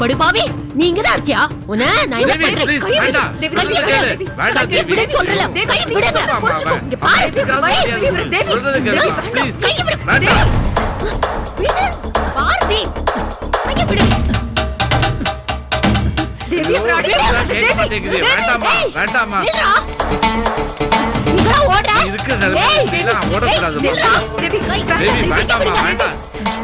படுபாவி நீங்க தான் இருக்கியா உன்ன நான் என்ன பண்றேன் கையை விடு. வேண்டாம். கையை சொல்றதை விடு. கேளு. வேண்டாம், கையை தேவி. விடுன்னு சொல்றேன்ல. கையை விடுங்க. சுத்தமா, புரிஞ்சுக்கோ. அவன். இங்க பாரு. அவன் வை. பேசிக்கிறான் தேவி, சொல்றதை தேவி, கேளுப்பா, தேவி, please. கையை விடு. வேண்டாம். விடு. பார்த்தி. கையை விடு. தேவி பிராடி இதெல்லாம் கேட்க மாட்டேங்குது. வேண்டாம்மா, ஏய், வேண்டாம்மா. நில்றா. நீங்களா ஓடுற? இருக்கிற நிலைமையில ஏய், இதெல்லாம் ஓடக்கூடாதும்மா. ஏய், நில்றா. தேவி, கை, தேவி, கையை வேண்டாம்மா, விடுங்க. வேண்டாம்.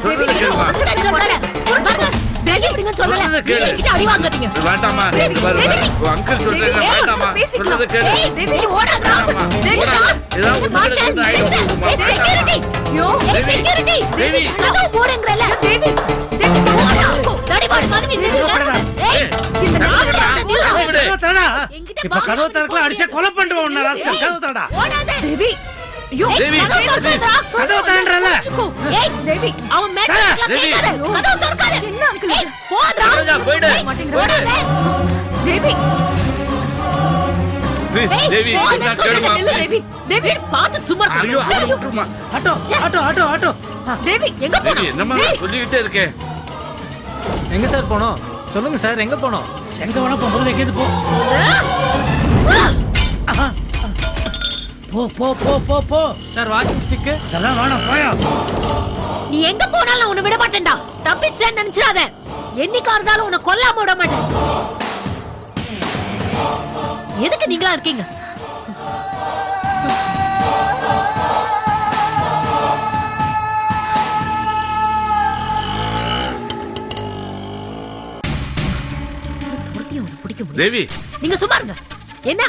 சொல்றதை தேவி, கேளுப்பா. first தேவி விடுங்கன்னு சொல்லல. என்கிட்ட அடி வாங்காதீங்க. பாரு. பாரு. உன் uncle சொல்றேன் பேசிக்கலாம். சொல்றதை கேளு தேவி, நீ ஓடாதடா. தேவி. ஏதாவது ஒண்ணு. ஏய், security. ஐயோ, ஏய், தேவி. கதவு மூடுங்கறல. தேவி தேவி ஓடா. தடிமாடு மாதிரி நில்லுங்க. ஏய், இந்த திறடா. என்கிட்ட இப்ப கதவு திறக்கலாம் அடிச்சா கொலை பண்ணுவோம் உன்னை ராஸ்கல். கதவு திறடா. ஓடாத. தேவி ஐயோ தேவி, கதவு திறன்றல. ஏய், தேவி அவன் மேல தர. தேவி. கதவு திறக்காத. என்ன. ராஜா, போயிடு. தேவி. கேளுமா, பார்த்து சும்மா. ஐயோ விட்டுருமா. ஆட்டோ ஆட்டோ ஆட்டோ ஆட்டோ ஆ, தேவி எங்க போனா தேவி என்னம்மா நான் சொல்லிக்கிட்டே இருக்கேன் எங்க சார் போனோம் சொல்லுங்க சார் எங்க போனோம் எங்க வேணா போ முதல்ல எங்கேருந்து போ ஆஹா. போ போ போ போ போ. Sir walking stick. அதெல்லாம் வேணாம் போயா. நீ எங்க போனாலும் உன்னை விட மாட்டேன்டா. தப்பிச்சிட்டேன்னு நினைச்சிடாத. என்னைக்கா இருந்தாலும் உன்னை கொல்லாம விட மாட்டேன். எதுக்கு நீங்களா இருக்கீங்க. தேவி. நீங்க சும்மா இருங்க. என்ன?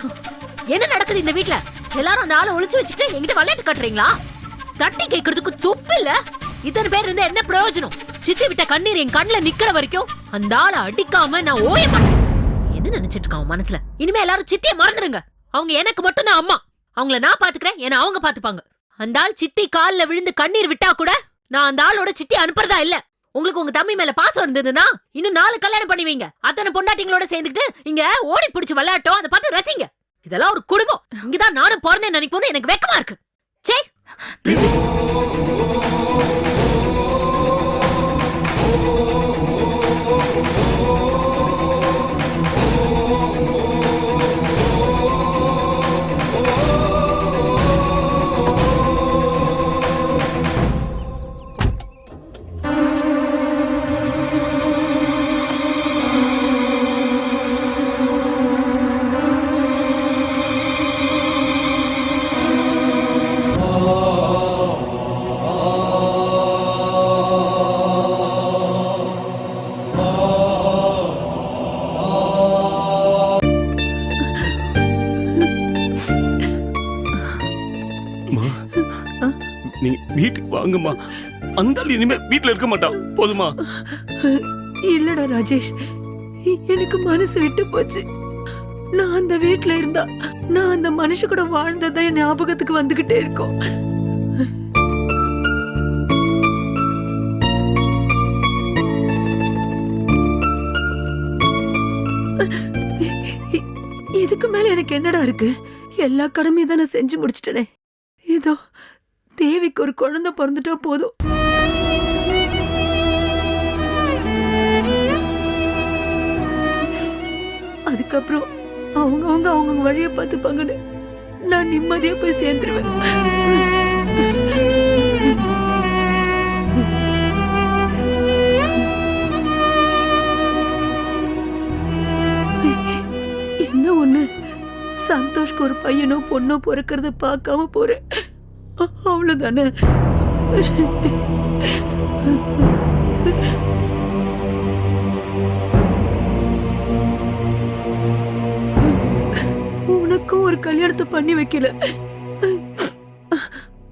என்ன நடக்குது இந்த வீட்ல? எல்லாரும் அந்த ஆளை ஒளிச்சு வச்சுட்டு என்கிட்ட விளையாட்டு கட்டுறீங்களா? தட்டி கேட்கறதுக்கு துப்பு இல்ல. இத்தனை பேர் இருந்து என்ன பிரயோஜனம்? சித்தி விட்ட கண்ணீர் என் கண்ணுல நிக்கிற வரைக்கும் அந்த ஆளை அடிக்காம நான் ஓய மாட்டேன். என்ன நினைச்சிட்டு இருக்கான் அவன் மனசுல? இனிமே எல்லாரும் சித்திய மறந்துருங்க. அவங்க எனக்கு மட்டும்தான் அம்மா. அவங்கள நான் பாத்துக்கிறேன் என்ன அவங்க பாத்துப்பாங்க. அந்த ஆள் சித்தி காலில் விழுந்து கண்ணீர் விட்டா கூட நான் அந்த ஆளோட சித்தி அனுப்புறதா இல்ல. உங்களுக்கு உங்க தம்பி மேல பாசம் இருந்ததுன்னா இன்னும் நாலு கல்யாணம் பண்ணுவீங்க அத்தனை பொண்டாட்டிங்களோட சேர்ந்துக்கிட்டு இங்க ஓடி பிடிச்சி விளையாட்டோம் அதை பார்த்து ரசிங்க. இதெல்லாம் ஒரு குடும்பம். இங்கதான் நானும் பிறந்தேன் நினைக்கும் எனக்கு வெக்கமா இருக்கு. சே போதுமா? அந்த இனிமே வீட்டுல இருக்க மாட்டான் போதுமா? இல்லடா ராஜேஷ். எனக்கு மனசு விட்டு போச்சு. நான் அந்த வீட்டுல இருந்தா நான் அந்த மனுஷ கூட வாழ்ந்ததான் ஞாபகத்துக்கு வந்துகிட்டே இருக்கும். இதுக்கு மேல எனக்கு என்னடா இருக்கு? எல்லா கடமையும் தான் நான் செஞ்சு முடிச்சிட்டனே. ஏதோ தேவிக்கு ஒரு குழந்தை பிறந்துட்டா போதும். அதுக்கப்புறம் அவங்கவுங்க அவங்க வழியை பார்த்துப்பாங்கன்னு நான் நிம்மதியா போய் சேர்ந்துருவேன். என்ன ஒண்ணு? சந்தோஷ்க்கு ஒரு பையனோ பொண்ணோ பிறக்கிறத பார்க்காம போறேன். அ- அவ்வளவுதானே? உனக்கும் ஒரு கல்யாணத்தை பண்ணி வைக்கல.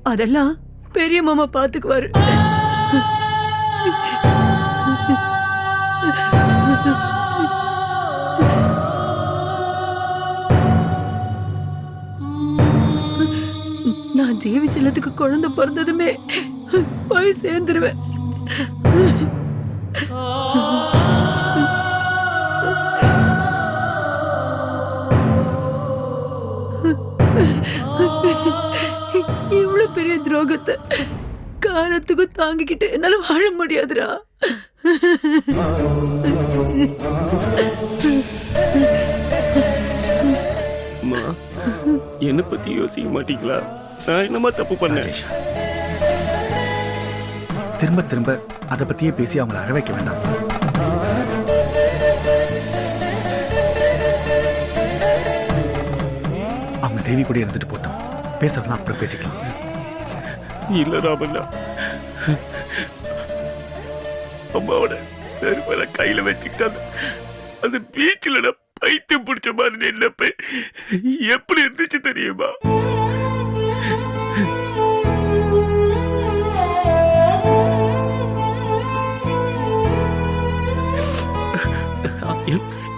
அதெல்லாம் பெரிய மாமா பாத்துக்குவாரு. தேவி செல்லத்துக்கு குழந்தை பிறந்ததுமே போய் சேர்ந்துருவேன். இவ்வளவு பெரிய துரோகத்தை காலத்துக்கும் தாங்கிக்கிட்டு என்னால வாழ முடியாதுடா. என்ன என்னை பத்தி யோசிக்க மாட்டீங்களா? நான் என்னம்மா தப்பு பண்ணேன் ராஜேஷ். திரும்ப திரும்ப அதை பத்தியே பேசி அவங்கள அழ வைக்க வேண்டாம். அவங்க தேவி கூட இருந்துட்டு போட்டோம். பேசுறதுனா அப்புறம் பேசிக்கலாம். இல்ல ராமண்ணா. அம்மாவோட செருப்பை கையில வச்சுக்கிட்டாங்க அந்த பீச்சில் பைத்தியம் பிடிச்ச மாதிரி நின்னப்ப எப்படி இருந்துச்சு தெரியுமா?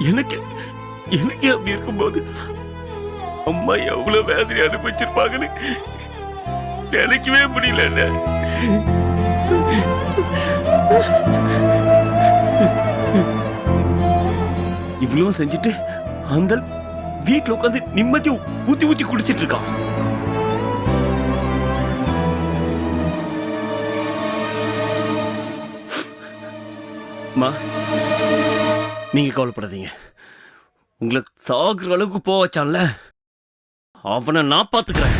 எனக்கு எனக்கு அப்படி இருக்கும்போது அம்மா எவ்வளவு வேதனை அனுபவிச்சிருப்பாங்கன்னு நினைக்கவே முடியல இவ்வளவு செஞ்சுட்டு அந்த வீட்டுல உட்காந்து நிம்மதி ஊத்தி ஊத்தி குடிச்சிட்டு இருக்கான். அம்மா நீங்க கவலைப்படாதீங்க. உங்களுக்கு சாகுற அளவுக்கு போக வச்சான்ல அவனை நான் பார்த்துக்கிறேன்.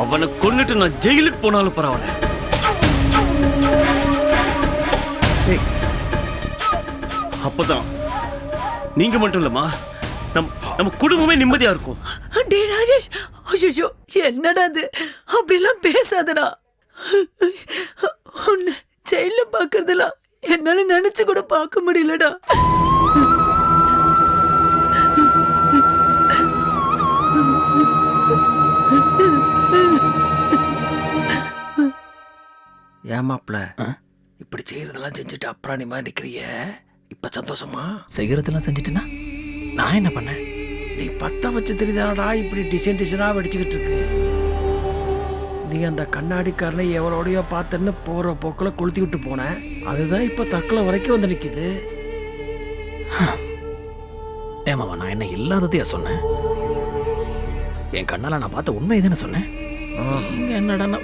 அவனை கொன்னுட்டு நான் ஜெயிலுக்கு போனாலும் பரவாயில்ல. அப்பதான். நீங்க மட்டும் இல்லம்மா நம் நம்ம குடும்பமே நிம்மதியா இருக்கும். டே ராஜேஷ் ஐயோ என்னடா அது அப்படிலாம் பேசாதடா. உன்னை ஜெயில பாக்குறதெல்லாம் என்னால நினைச்சு கூட பார்க்க முடியலடா. ஏமாப்ல இப்படி செய்யறதெல்லாம் செஞ்சுட்டு அப்புறம் நீ மாதிரி நிக்கிறிய? இப்ப சந்தோஷமா? செய்யறதெல்லாம் செஞ்சுட்டேன்னா நான் என்ன பண்ணேன்? நீ பத்த வச்சு தெரியுதாடா இப்படி டிசைன் டிசைனா வெடிச்சுக்கிட்டு இருக்கு? நீ அந்த கண்ணாடிக்காரனை எவரோடையோ பார்த்தேன்னு போற போக்கில் கொளுத்தி விட்டு போன. அதுதான் இப்ப தக்கல வரைக்கும் வந்து நிக்குது. ஏமாவா நான் என்ன இல்லாததையா சொன்னேன்? என் கண்ணால நான் பார்த்த உண்மை தானே சொன்னேன்? நீங்க என்னடா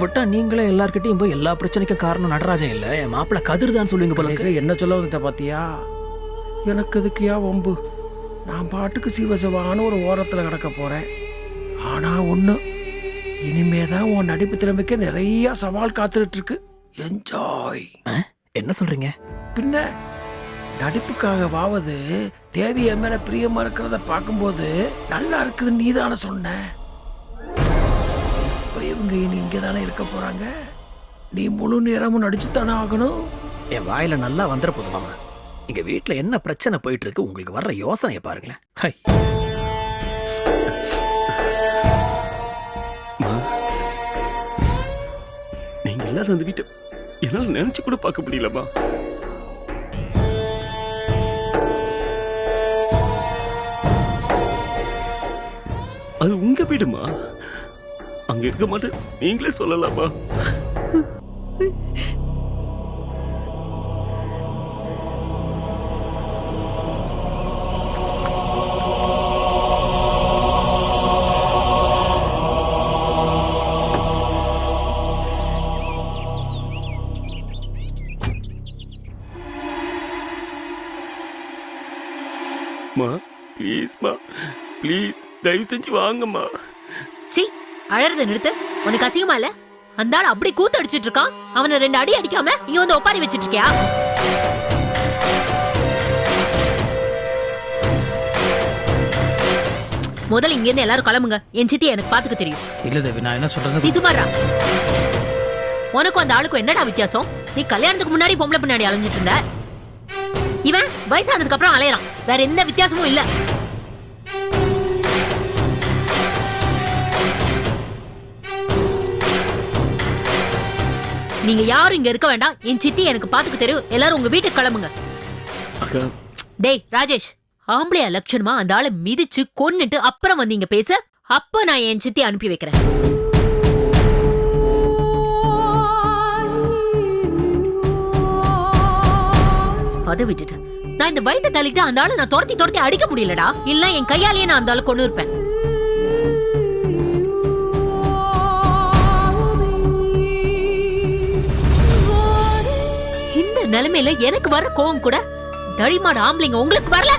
விட்டா நீங்களே எல்லார்கிட்டயும் போய் எல்லா பிரச்சனைக்கும் காரணம் நடராஜன் இல்ல. என் மாப்பிள்ள கதிர் தான் சொல்லுவீங்க போல என்ன சொல்ல வந்துட்ட பாத்தியா? எனக்கு எதுக்குயா வம்பு? நான் பாட்டுக்கு சிவசிவான்னு ஒரு ஓரத்துல கிடக்க போறேன். ஆனா ஒண்ணு இனிமே தான் உன் நடிப்பு திறமைக்கு நிறைய சவால் காத்துட்டு இருக்கு. என்ஜாய்? என்ன சொல்றீங்க? பின்ன நடிப்புக்காகவாவது தேவி என் மேல பிரியமா இருக்கிறத பார்க்கும்போது நல்லா இருக்குதுன்னு நீதானே சொன்ன. இப்ப இவங்க இனி இங்க தானே இருக்க போறாங்க? நீ முழு நேரமும் நடிச்சு தானே ஆகணும்? என் வாயில நல்லா வந்துட போதும் மாமா. இங்க வீட்ல என்ன பிரச்சனை போயிட்டு இருக்கு உங்களுக்கு வர்ற யோசனையை பாருங்களேன். ஹை அந்த வீட்டை என்னால நினைச்சு கூட பார்க்க முடியலம்மா. அது உங்க வீடுமா? அங்க இருக்க மாட்டேன். நீங்களே சொல்லலாமா? ப்ளீஸ்மா ப்ளீஸ் தயவு செஞ்சு வாங்கம்மா. சி அழறத நிறுத்து. உனக்கு அசிங்கமா இல்ல? அந்த ஆள் அப்படி கூத்து அடிச்சிட்டு இருக்கான். அவனை ரெண்டு அடி அடிக்காம இங்க வந்து ஒப்பாரி வச்சிட்டு இருக்கியா முதல்ல இங்க இருந்து எல்லாரும் கிளம்புங்க. என் சித்தி எனக்கு பாத்துக்க தெரியும். இல்ல தேவி நான் என்ன சொல்றது? நீ சுமாரா உனக்கும் அந்த ஆளுக்கும் என்னடா வித்தியாசம்? நீ கல்யாணத்துக்கு முன்னாடி பொம்பளை பின்னாடி அலைஞ்சிட்டு இருந்த. இவன் வயசானதுக்கு அப்புறம் அலையறான். வேற எந்த வித்தியாசமும் இல்ல. நீங்க யாரும் இங்க இருக்க வேண்டாம். என் சித்தி எனக்கு பாத்துக்க தெரியும். எல்லாரும் உங்க வீட்டுக்கு கிளம்புங்க. டேய் ராஜேஷ் ஆம்பளையா லட்சணமா அந்த ஆளை மிதிச்சு கொன்னுட்டு அப்புறம் வந்து இங்க பேச. அப்ப நான் என் சித்தி அனுப்பி வைக்கிறேன். அதை விட்டுட்டு. நான் இந்த வயித்தை தள்ளிட்டு அந்த ஆளை நான் துரத்தி துரத்தி அடிக்க முடியலடா. இல்ல என் கையாலேயே நான் அந்த ஆளை கொண்டு இருப்பேன் நிலைமையில எனக்கு வர கோவம் கூட. தடிமாடு ஆம்பளைங்க உங்களுக்கு வரல?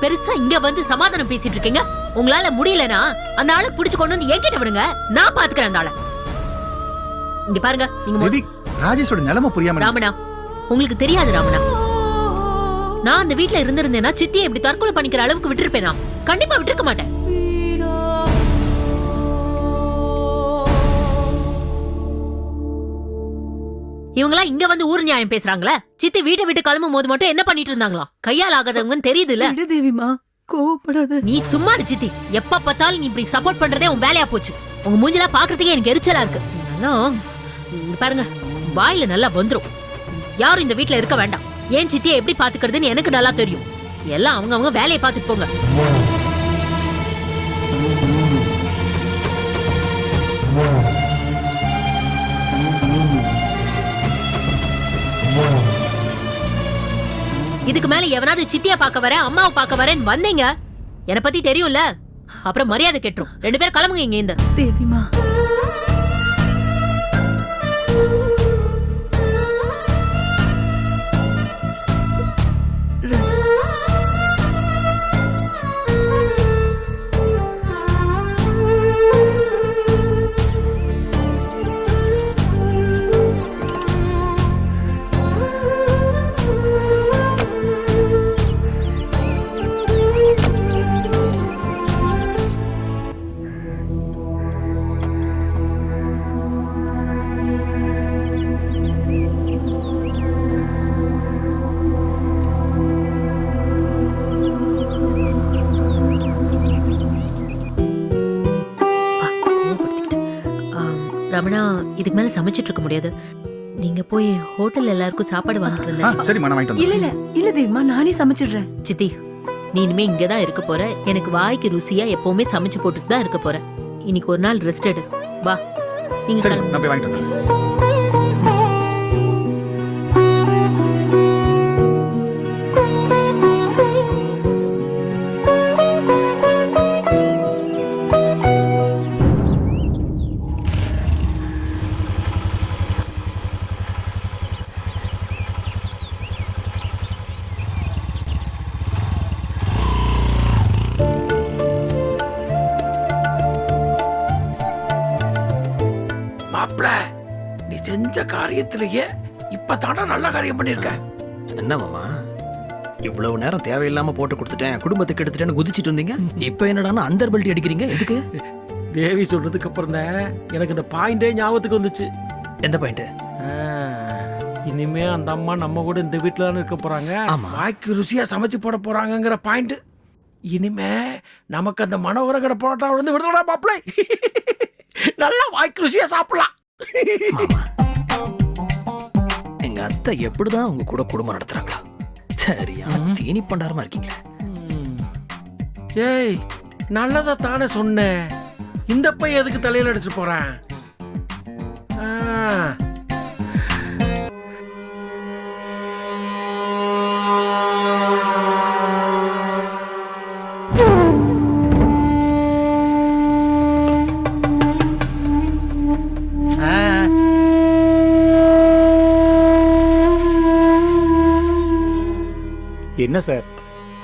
பெருசா இங்க வந்து சமாதானம் பேசிட்டு இருக்கீங்க. உங்களால முடியலனா அந்த ஆளை புடிச்சு கொண்டு வந்து என்கிட்ட விடுங்க. நான் பாத்துக்கிறேன் அந்த ஆளை. இங்க பாருங்க நீங்க ராஜேஷோட நிலைமை புரியாம ராமனா உங்களுக்கு தெரியாது ராமனா. நான் அந்த வீட்ல இருந்திருந்தேன்னா சித்தியை இப்படி தற்கொலை பண்ணிக்கிற அளவுக்கு விட்டுருப்பேனா? கண்டிப்பா விட்டுருக்க மாட்டேன். இவங்களாம் இங்க வந்து ஊர் நியாயம் பேசுறாங்களே? சித்தி வீட்டை விட்டு கிளம்பும் போது மட்டும் என்ன பண்ணிட்டு இருந்தாங்களாம் கையால் ஆகாதவங்கன்னு தெரியுதுல்ல? தேவிமா கோவப்படாத. நீ சும்மா இரு சித்தி. எப்ப பார்த்தாலும் நீ இப்படி சப்போர்ட் பண்றதே உன் வேலையா போச்சு. உங்க மூஞ்சிலாம் பாக்குறதுக்கே எனக்கு எரிச்சலா இருக்கு. இங்க பாருங்க வாயில நல்லா வந்துரும். யாரும் இந்த வீட்ல இருக்க வேண்டாம். ஏன் சித்தியை எப்படி பாத்துக்கிறதுன்னு எனக்கு நல்லா தெரியும். எல்லாம் அவங்க அவங்க வேலையை பார்த்துட்டு போங்க. இதுக்கு மேல எவனாவது சித்தியா பார்க்க வரேன் அம்மாவை பார்க்க வரேன்னு வந்தீங்க? என்னை பத்தி தெரியும்ல? அப்புறம் மரியாதை கெட்டுரும். ரெண்டு பேரும் கிளம்புங்க இங்க இந்த தேவிமா. இதுக்கு மேல சமைச்சிட்டு இருக்க முடியாது. நீங்க போய் ஹோட்டல்ல எல்லாருக்கும் சாப்பாடு வாங்கிட்டு வந்தேன் சரிம்மா நான் வாங்கிட்டு இல்ல இல்ல. இல்ல தேவிமா நானே சமைச்சிடுறேன். சித்தி நீ இனிமே இங்கதான் இருக்க போற. எனக்கு வாய்க்கு ருசியா எப்பவுமே சமைச்சு போட்டுட்டு தான் இருக்க போற. இன்னைக்கு ஒரு நாள் ரெஸ்ட் எடு. வா நீங்க சரி. நான் போய் வாங்கிட்டு வந்துடுறேன். மாப்பிள நீ செஞ்ச காரியத்திலேயே இப்பதான்டா நல்ல காரியம் பண்ணிருக்க. என்ன மாமா? இவ்வளவு நேரம் தேவையில்லாம போட்டு கொடுத்துட்டேன் குடும்பத்துக்கு எடுத்துட்டேன்னு குதிச்சிட்டு இருந்தீங்க? இப்போ என்னடான்னா அந்தர் பல்ட்டி அடிக்கிறீங்க எதுக்கு? தேவி சொல்றதுக்கு அப்புறம் தான் எனக்கு இந்த பாயிண்டே ஞாபகத்துக்கு வந்துச்சு. எந்த பாயிண்ட் இனிமே அந்த அம்மா நம்ம கூட இந்த வீட்டில் தானே இருக்க போறாங்க. வாய்க்கு ருசியா சமைச்சு போட போறாங்கங்கிற பாயிண்ட் இனிமே நமக்கு அந்த மனோகரங்கட பரோட்டா வந்து விடுதலடா மாப்பிளை. நல்லா வாய்க்கு ருசியா சாப்பிடலாம். எங்க அத்தை எப்படிதான் உங்க கூட குடும்பம் நடத்துறாங்களா? சரியான தீனி பண்டாரமா இருக்கீங்களே. ஏய் நல்லதா தானே சொன்னேன். இந்த பையன் எதுக்கு தலையில அடிச்சு போறான்? என்ன சார்?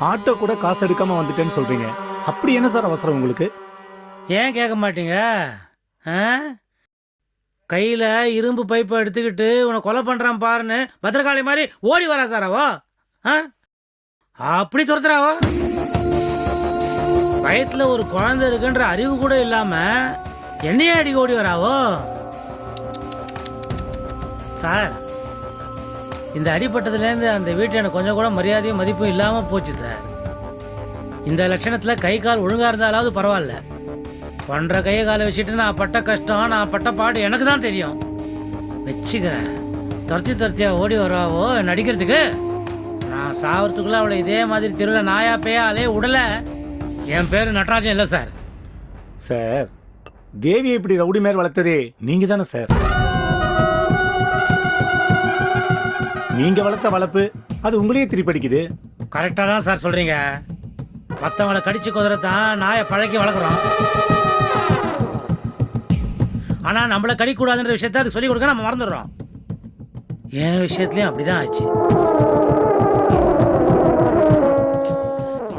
ஆட்டோ கூட காசு எடுக்காம வந்துட்டேன்னு சொல்றீங்க. அப்படி என்ன சார் அவசரம் உங்களுக்கு? ஏன் கேட்க மாட்டீங்க? ஆ? கையில் இரும்பு பைப்பை எடுத்துக்கிட்டு உன்னை கொலை பண்ணுறான் பாருன்னு பத்திரகாளி மாதிரி ஓடி வரா சார் அவோ. ஆ? அப்படி துரத்துறாவோ வயத்தில் ஒரு குழந்தை இருக்குன்ற அறிவு கூட இல்லாமல் என்னையே அடி ஓடி வராவோ சார் இந்த அடிப்பட்டதுலேருந்து அந்த வீட்டில் எனக்கு கொஞ்சம் கூட மரியாதையும் மதிப்பும் இல்லாமல் போச்சு சார். இந்த லட்சணத்தில் கை கால் ஒழுங்காக இருந்தாலாவது பரவாயில்ல. பண்ணுற கையை காலை வச்சுட்டு நான் பட்ட கஷ்டம் நான் பட்ட பாடு எனக்கு தான் தெரியும். வச்சுக்கிறேன். துரத்தி துரத்தியா ஓடி வராவோ நடிக்கிறதுக்கு? நான் சாவறதுக்குள்ள அவளை இதே மாதிரி தெருவில் நாயா பேயாலே உடலை. என் பேர் நடராஜன் இல்லை சார். சார் தேவியை இப்படி ரவுடி மேல் வளர்த்ததே நீங்கள் தானே சார்? நீங்க வளர்த்த வளர்ப்பு அது உங்களையே திருப்படிக்குது. கரெக்டாக தான் சார் சொல்கிறீங்க மற்றவங்களை கடிச்சு குதிரத்தான் நாயை பழக்கி வளர்க்குறோம். ஆனால் நம்மளை கடிக்கூடாதுன்ற விஷயத்த அது சொல்லிக் கொடுக்க நம்ம மறந்துடுறோம். என் விஷயத்துலயும் அப்படிதான் ஆச்சு.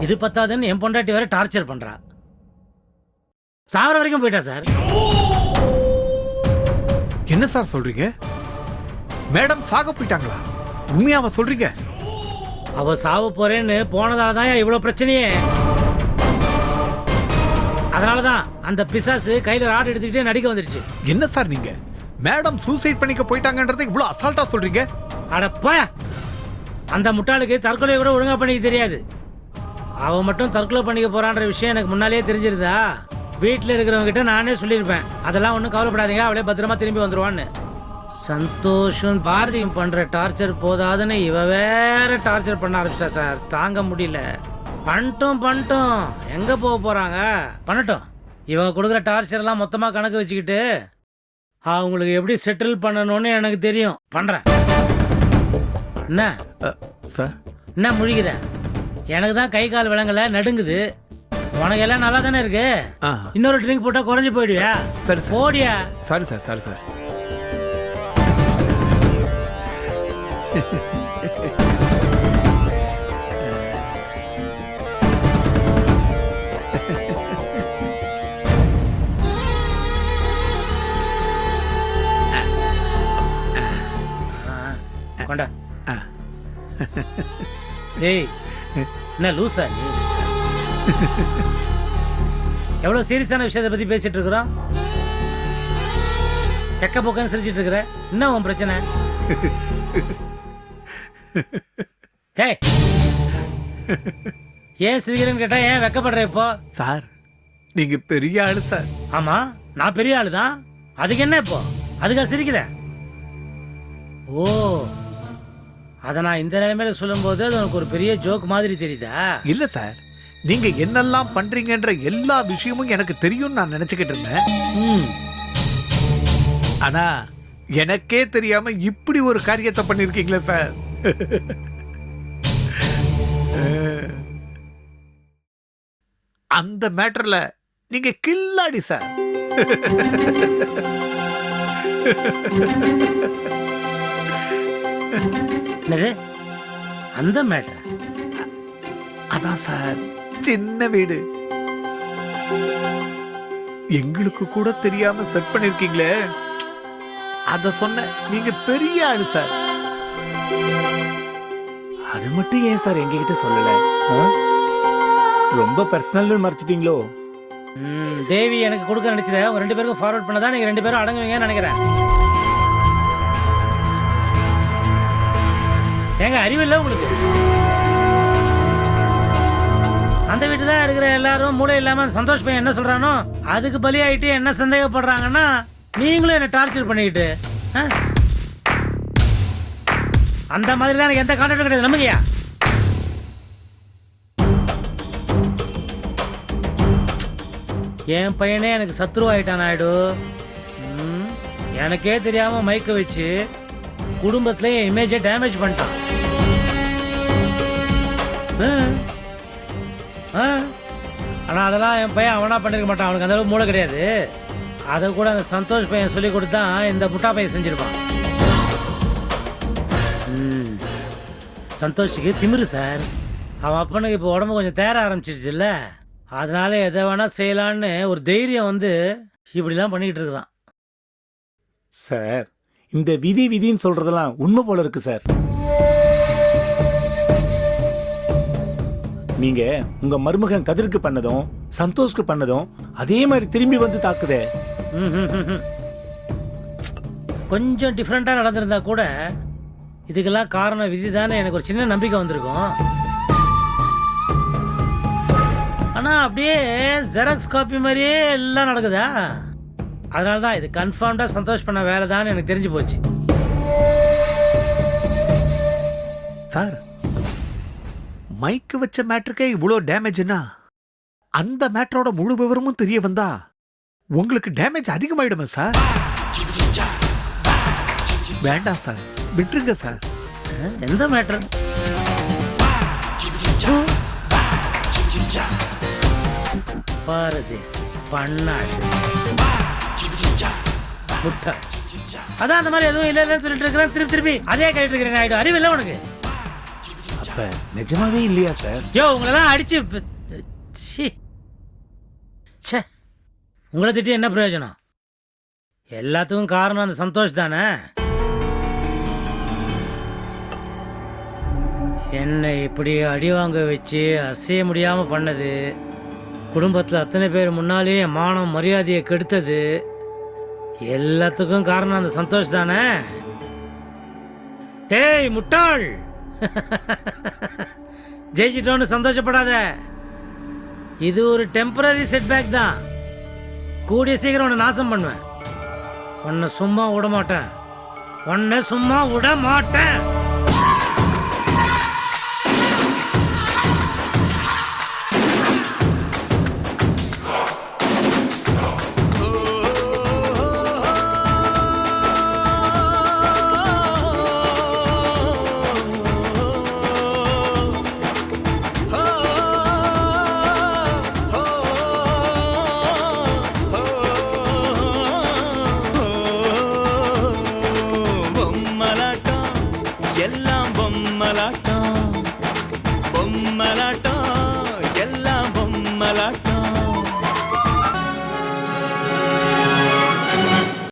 இது பத்தாதுன்னு என் பொண்டாட்டி வேற டார்ச்சர் பண்றா. சாவர வரைக்கும் போயிட்டா சார். என்ன சார் சொல்றீங்க? மேடம் சாக போயிட்டாங்களா? உண்மையாவா சொல்றீங்க? அவ சாவ போறேன்னு போனதால தான் இவ்வளவு பிரச்சனையே. அதனாலதான் அந்த பிசாசு கையில ராட் எடுத்துக்கிட்டே நடிக்க வந்துடுச்சு. என்ன சார் நீங்க? மேடம் சூசைட் பண்ணிக்க போயிட்டாங்கன்றதை இவ்வளவு அசால்ட்டா சொல்றீங்க? அடப்பா அந்த முட்டாளுக்கு தற்கொலை கூட ஒழுங்கா பண்ணிக்க தெரியாது. அவ மட்டும் தற்கொலை பண்ணிக்க போறான்ற விஷயம் எனக்கு முன்னாலேயே தெரிஞ்சிருந்தா வீட்டில் இருக்கிறவங்க கிட்ட நானே சொல்லியிருப்பேன். அதெல்லாம் ஒன்றும் கவலைப்படாதீங்க அவளே பத்திரமா திரும்பி வந்துருவான்னு. சந்தோஷம். பாரதியும் பண்ற டார்ச்சர் போதாதுன்னு இவ வேற டார்ச்சர் பண்ண ஆரம்பிச்சிட்டா சார். தாங்க முடியல. பண்ணிட்டோம் பண்ணிட்டோம். எங்க போக போறாங்க? பண்ணட்டும். இவங்க கொடுக்குற டார்ச்சர் எல்லாம் மொத்தமா கணக்கு வச்சுக்கிட்டு அவங்களுக்கு எப்படி செட்டில் பண்ணணும்னு எனக்கு தெரியும். பண்றேன். என்ன? சார்? என்ன முழிக்கிற? எனக்கு தான் கை கால் விளங்கல நடுங்குது. உனக்கு எல்லாம் நல்லா தானே இருக்கு. இன்னொரு ட்ரிங்க் போட்டா குறைஞ்சு போயிடுவியா? சரி சார். போடியா? Sorry sir sorry sir. கொண்டா டேய் என்ன லூசா நீ? எவ்வளவு சீரியஸான விஷயத்தை பத்தி பேசிட்டு இருக்கிறோம் கெக்க போக்கன்னு சிரிச்சிட்டு இருக்கிற. என்ன உன் பிரச்சனை? ஏய் ஏன் சிரிக்கிறேன்னு கேட்டா ஏன் வெக்கப்படுற இப்போ? சார் நீங்க பெரிய ஆளு சார். ஆமா நான் பெரிய ஆளு தான் அதுக்கு என்ன இப்போ? அதுக்கா சிரிக்கிற? ஓ அதை நான் இந்த நிலைமையில சொல்லும்போது அது உனக்கு ஒரு பெரிய ஜோக் மாதிரி தெரியுதா? இல்ல சார் நீங்க என்னெல்லாம் பண்றீங்கன்ற எல்லா விஷயமும் எனக்கு தெரியும்னு நான் நினைச்சுக்கிட்டு இருந்தேன். ம். ஆனா எனக்கே தெரியாம இப்படி ஒரு காரியத்தை பண்ணிருக்கீங்களே சார் அந்த மேட்டர்ல நீங்க கில்லாடி சார் என்னது? அந்த மேட்டர்? அதான் சார் சின்ன வீடு. எங்களுக்கு கூட தெரியாம செட் பண்ணிருக்கீங்களே. அத சொன்ன நீங்க பெரிய ஆளு சார். அது மட்டும் ஏன் சார் எங்ககிட்ட சொல்லல? ரொம்ப பர்சனல்னு மறைச்சிட்டீங்களோ? தேவி எனக்கு கொடுக்க நினைச்சத ஒரு ரெண்டு பேருக்கும் ஃபார்வர்ட் பண்ணதான் நீங்க ரெண்டு பேரும் அடங்குவீங்கன்னு நினைக்கிறேன். எங்க அறிவில்லை உங்களுக்கு? அந்த வீட்டு தான் இருக்கிற எல்லாரும் மூளை இல்லாம சந்தோஷ் பையன் என்ன சொல்றானோ அதுக்கு பலியாயிட்டு என்ன சந்தேகப்படுறாங்கன்னா நீங்களும் என்ன டார்ச்சர் பண்ணிக்கிட்டு அந்த மாதிரி தான் எனக்கு எந்த கான்டாக்டும் கிடையாது. நம்புங்கயா என் பையனே எனக்கு சத்ருவாயிட்டான் நாயுடு. எனக்கே தெரியாம மைக்க வச்சு குடும்பத்துல என் இமேஜை டேமேஜ் பண்ணிட்டான். ஆனால் ஆ. அதெல்லாம் என் பையன் அவனாக பண்ணிருக்க மாட்டான். அவனுக்கு அந்த அளவுக்கு மூளை கிடையாது. அதை கூட அந்த சந்தோஷ் பையன் சொல்லி கொடுத்தான் இந்த முட்டா பையன் செஞ்சிருப்பான். ம். சந்தோஷுக்கு திமிரு சார். அவன் அப்பனுக்கு இப்போ உடம்பு கொஞ்சம் தேர ஆரம்பிச்சிருச்சுல்ல அதனால எதை வேணால் செய்யலான்னு ஒரு தைரியம் வந்து இப்படிலாம் பண்ணிக்கிட்டு இருக்கிறான். சார் இந்த விதி விதின்னு சொல்கிறதெல்லாம் உண்மை போல இருக்குது சார். நீங்க உங்க மருமகன் கதிருக்கு பண்ணதும் சந்தோஷ்க்கு பண்ணதும் அதே மாதிரி திரும்பி வந்து தாக்குதே. கொஞ்சம் டிஃப்ரெண்ட்டாக நடந்திருந்தா கூட இதுக்கெல்லாம் காரணம் விதி தானே எனக்கு ஒரு சின்ன நம்பிக்கை வந்திருக்கும். ஆனால் அப்படியே ஜெராக்ஸ் காப்பி மாதிரியே எல்லாம் நடக்குதா? அதனால தான் இது கன்ஃபார்ம்டாக சந்தோஷ் பண்ண வேலை தான் எனக்கு தெரிஞ்சு போச்சு. சார் மைக்கு வச்ச மேட்டருக்கே இவ்வளோ டேமேஜ்னா அந்த மேட்டரோட முழு விவரமும் தெரிய வந்தா உங்களுக்கு டேமேஜ் அதிகமாயிடுமா சார் வேண்டாம் சார் விட்டுருங்க சார் எந்த மேட்ரு பாரதேசி பன்னாடு முட்டாள் அதான் அந்த மாதிரி எதுவும் இல்லை இல்லைன்னு சொல்லிட்டு இருக்கிறேன். திருப்பி திருப்பி அதே கேட்டு இருக்கிறேன். ஆயிடும் அறிவு இல்லை உனக்கு. அப்ப நிஜமாவே இல்லையா சார்? யோ உங்களெல்லாம் அடிச்சு ப- ச்சே. உங்களை திட்டி என்ன பிரயோஜனம்? எல்லாத்துக்கும் காரணம் அந்த சந்தோஷ் தானே? என்னை இப்படி அடி வாங்க வச்சு அசைய முடியாமல் பண்ணது குடும்பத்தில் அத்தனை பேர் முன்னாலே என் மானம் மரியாதையை கெடுத்தது எல்லாத்துக்கும் காரணம் அந்த சந்தோஷ் தானே? டேய் முட்டாள்! ஜெயிச்சிட்டோன்னு சந்தோஷப்படாத. இது ஒரு டெம்பரரி செட்பேக் தான். கூடிய சீக்கிரம் உன்னை நாசம் பண்ணுவேன். உன்னை சும்மா விட மாட்டேன் உன்னை சும்மா விட மாட்டேன்